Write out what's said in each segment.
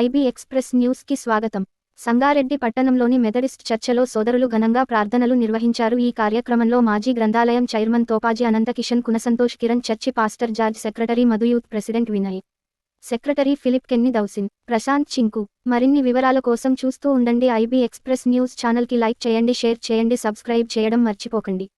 IB express న్యూస్కి స్వాగతం. సంగారెడ్డి పట్టణంలోని మెథడిస్ట్ చర్చలో సోదరులు ఘనంగా ప్రార్థనలు నిర్వహించారు. ఈ కార్యక్రమంలో మాజీ గ్రంథాలయం చైర్మన్ తోపాజీ అనంతకిషన్ కునసంతోష్ Kiran church pastor George secretary మధుయూత్ president Vinay secretary Philip Kenny దౌసిన్ Prashanth Chinku. మరిన్ని వివరాల కోసం చూస్తూ ఉండండి. ఐబీ ఎక్స్ప్రెస్ న్యూస్ ఛానల్కి లైక్ చేయండి షేర్ చేయండి సబ్స్క్రైబ్ చేయడం మర్చిపోకండి.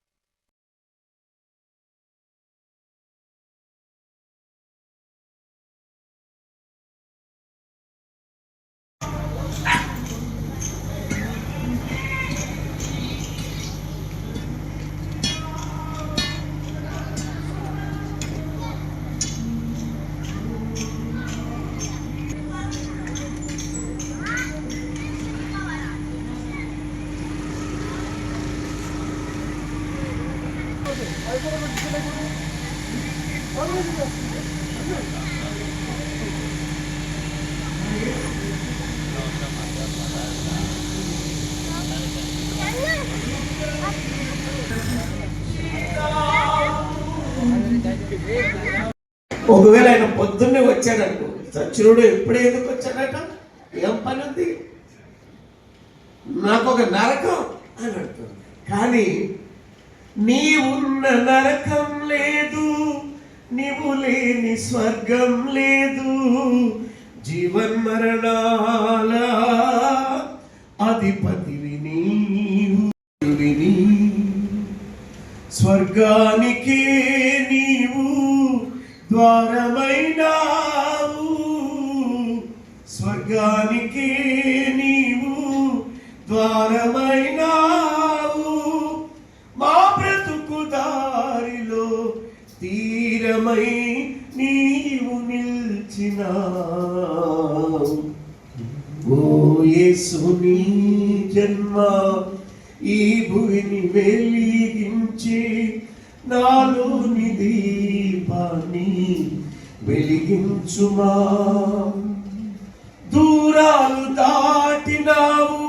ఒకవేళ ఆయన పొద్దున్నే వచ్చాడనుకో సచ్చినుడు ఎప్పుడు ఎందుకు వచ్చాడట? ఏం పని ఉంది? నాకు ఒక నరకం అని అంటుంది కానీ నీవున్న నరకం లేదు నీవు లేని స్వర్గం లేదు. జీవన్ మరణాల అధిపతివి నీవు. విని స్వర్గానికి నీవు ద్వారమైనావు. స్వర్గానికి నీవు ద్వారమైన తీరమై నీవు నిల్చిన ఓ యేసుని జన్మ ఈ భూమిని వెలిగించి నాలోని దీపాన్ని వెలిగించుమా. దూరాలు దాటినావు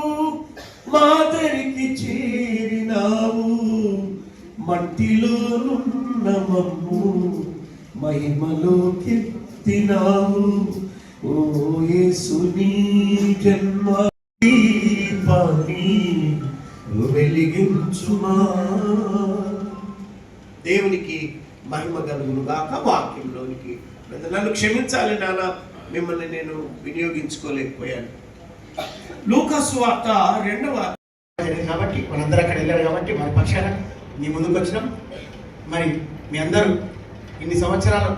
మాదరికి చేరినావు. మట్టిలో నున్న మమ్ము మహిమలోకెత్తినావు. ఓ యేసుని జన్మ దీపాన్ని వెలిగించుమా. దేవునికి మహిమ కలుగునుగాక వాక్యంలోనికి. నన్ను క్షమించాలి నాన్న. మిమ్మల్ని నేను వినియోగించుకోలేకపోయాను. లూకాసు వార్త రెండవ కాబట్టి మనందరూ అక్కడ వెళ్ళారు కాబట్టి మన పక్షాన మీ ముందుకు వచ్చినాం. మరి మీ అందరూ ఇన్ని సంవత్సరాలు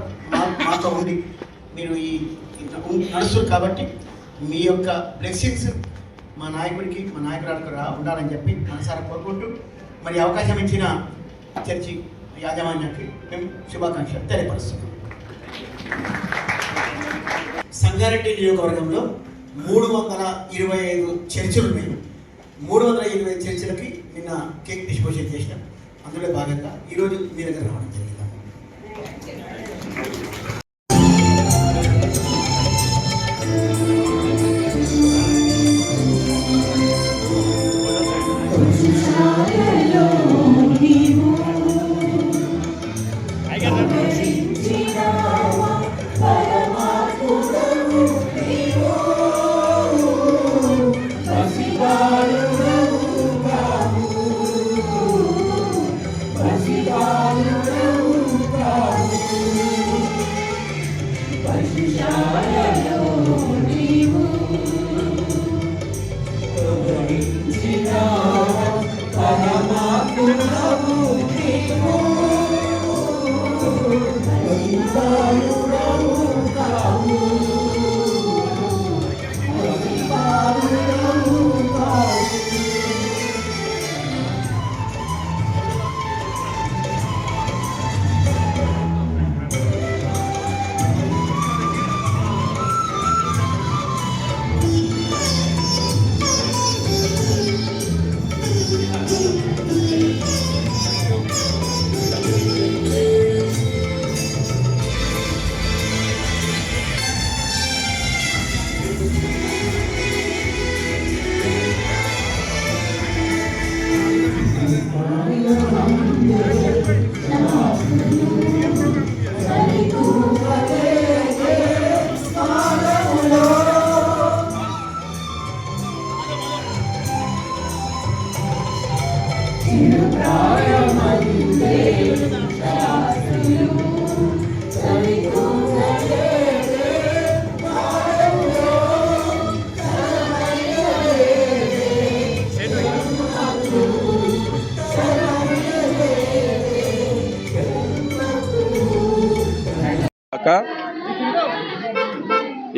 మాతో ఉండి మీరు ఈ ఇంత నడుస్తారు కాబట్టి మీ యొక్క బ్లెస్సింగ్స్ మా నాయకుడికి మా నాయకురాలకు రా ఉండాలని చెప్పి మనసారా కోరుకుంటూ మరి అవకాశం ఇచ్చిన చర్చి యాజమాన్యానికి మేము శుభాకాంక్షలు తెలియపరుస్తున్నాం. సంగారెడ్డి నియోజకవర్గంలో మూడు వందల ఇరవై ఐదు చర్చిలు ఉన్నాయి. మూడు వందల ఇరవై ఐదు చర్చిలకి నిన్న కేక్ డిస్పోజల్ చేసినాం. అందులో భాగంగా ఈరోజు మీ దగ్గర రావడం జరిగింది. కాక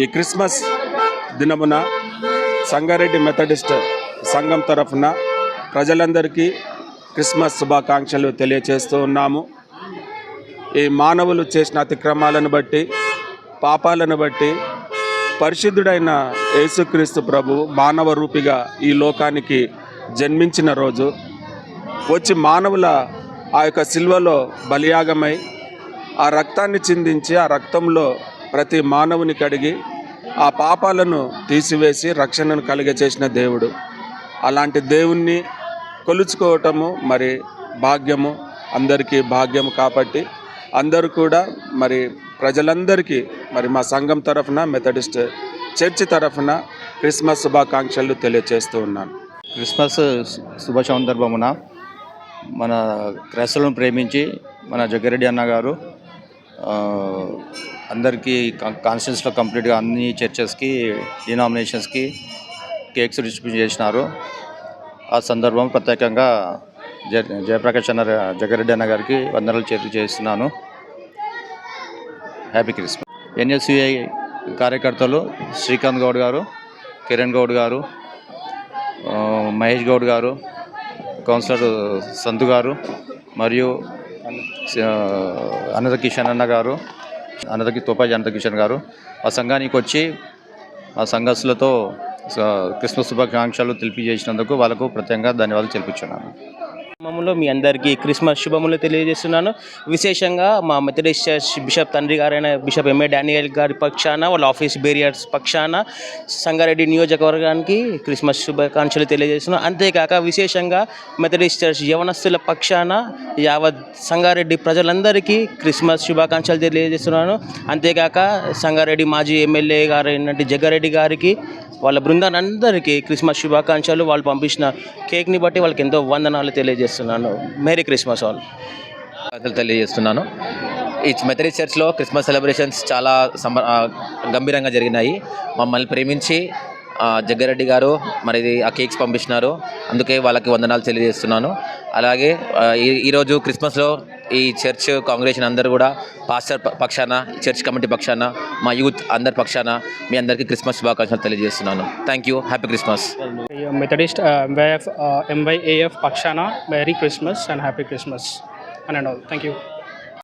ఈ క్రిస్మస్ దినమున సంగారెడ్డి మెథడిస్ట్ సంఘం తరఫున ప్రజలందరికీ క్రిస్మస్ శుభాకాంక్షలు తెలియచేస్తూ ఉన్నాము. ఈ మానవులు చేసిన అతిక్రమాలను బట్టి పాపాలను బట్టి పరిశుద్ధుడైన యేసుక్రీస్తు ప్రభు మానవ రూపిగా ఈ లోకానికి జన్మించిన రోజు. వచ్చి మానవుల ఆ యొక్క సిల్వలో బలియాగమై ఆ రక్తాన్ని చిందించి ఆ రక్తంలో ప్రతి మానవుని కడిగి ఆ పాపాలను తీసివేసి రక్షణను కలిగచేసిన దేవుడు. అలాంటి దేవుణ్ణి కొలుచుకోవటము మరి భాగ్యము అందరికీ భాగ్యము కాబట్టి అందరూ కూడా మరి ప్రజలందరికీ మరి మా సంఘం తరఫున మెథడిస్ట్ చర్చి తరఫున క్రిస్మస్ శుభాకాంక్షలు తెలియచేస్తూ ఉన్నాను. క్రిస్మస్ శుభ సందర్భమున మన క్రైస్తవులను ప్రేమించి మన జగ్గారెడ్డి అన్న గారు అందరికీ కాన్స్టిట్యూన్స్లో కంప్లీట్గా అన్ని చర్చెస్కి డినామినేషన్స్కి కేక్స్ డిస్ట్రిబ్యూట్ చేసినారు. ఆ సందర్భం ప్రత్యేకంగా జయ జయప్రకాష్ అన్న జగ్గారెడ్డి అన్న గారికి వందనాలు చేతులు చేస్తున్నాను. Happy Christmas. ఎన్ఎస్యుఐ కార్యకర్తలు శ్రీకాంత్ గౌడ్ గారు కిరణ్ గౌడ్ గారు మహేష్ గౌడ్ గారు కౌన్సిలర్ సంతు గారు మరియు అనంత కిషన్ అన్న గారు అనంత తోపాజీ అనంత కిషన్ గారు ఆ సంఘానికి వచ్చి ఆ సంఘస్థులతో క్రిస్మస్ శుభాకాంక్షలు తెలియజేసినందుకు వాళ్ళకు ప్రత్యేకంగా ధన్యవాదాలు తెలుపుచున్నాను. నామములో మీ అందరికీ క్రిస్మస్ శుభములు తెలియజేస్తున్నాను. విశేషంగా మా మెథడిస్ట్ చర్చ్ బిషప్ తండ్రి గారైన బిషప్ ఎంఏ డానియల్ గారి పక్షాన వాళ్ళ ఆఫీస్ బేరియర్స్ పక్షాన సంగారెడ్డి నియోజకవర్గానికి క్రిస్మస్ శుభాకాంక్షలు తెలియజేస్తున్నాను. అంతేకాక విశేషంగా మెథడిస్ట్ చర్చ్ యవనస్తుల పక్షాన యావత్ సంగారెడ్డి ప్రజలందరికీ క్రిస్మస్ శుభాకాంక్షలు తెలియజేస్తున్నాను. అంతేకాక సంగారెడ్డి మాజీ ఎమ్మెల్యే గారైనటువంటి జగ్గారెడ్డి గారికి వాళ్ళ బృందానందరికీ క్రిస్మస్ శుభాకాంక్షలు. వాళ్ళు పంపించిన కేక్ని బట్టి వాళ్ళకి ఎంతో వందనాలు తెలియజేస్తున్నాను. Merry Christmas all. తెలియజేస్తున్నాను. ఈ మెథరీ చర్చ్లో క్రిస్మస్ సెలబ్రేషన్స్ చాలా సమ గంభీరంగా జరిగినాయి. మమ్మల్ని ప్రేమించి జగ్గారెడ్డి గారు మరి ఆ కేక్స్ పంపించినారు. అందుకే వాళ్ళకి వందనాలు తెలియజేస్తున్నాను. అలాగే ఈ- ఈరోజు క్రిస్మస్లో ఈ చర్చ్ కాంగ్రెషన్ అందరూ కూడా పాస్టర్ పక్షాన చర్చ్ కమిటీ పక్షాన మా యూత్ అందరి పక్షాన మీ అందరికీ క్రిస్మస్ శుభాకాంక్షలు తెలియజేస్తున్నాను thank you happy Christmas Methodist MYF MYF, uh, MYAF Pakshana, Merry Christmas and and and and all. Thank.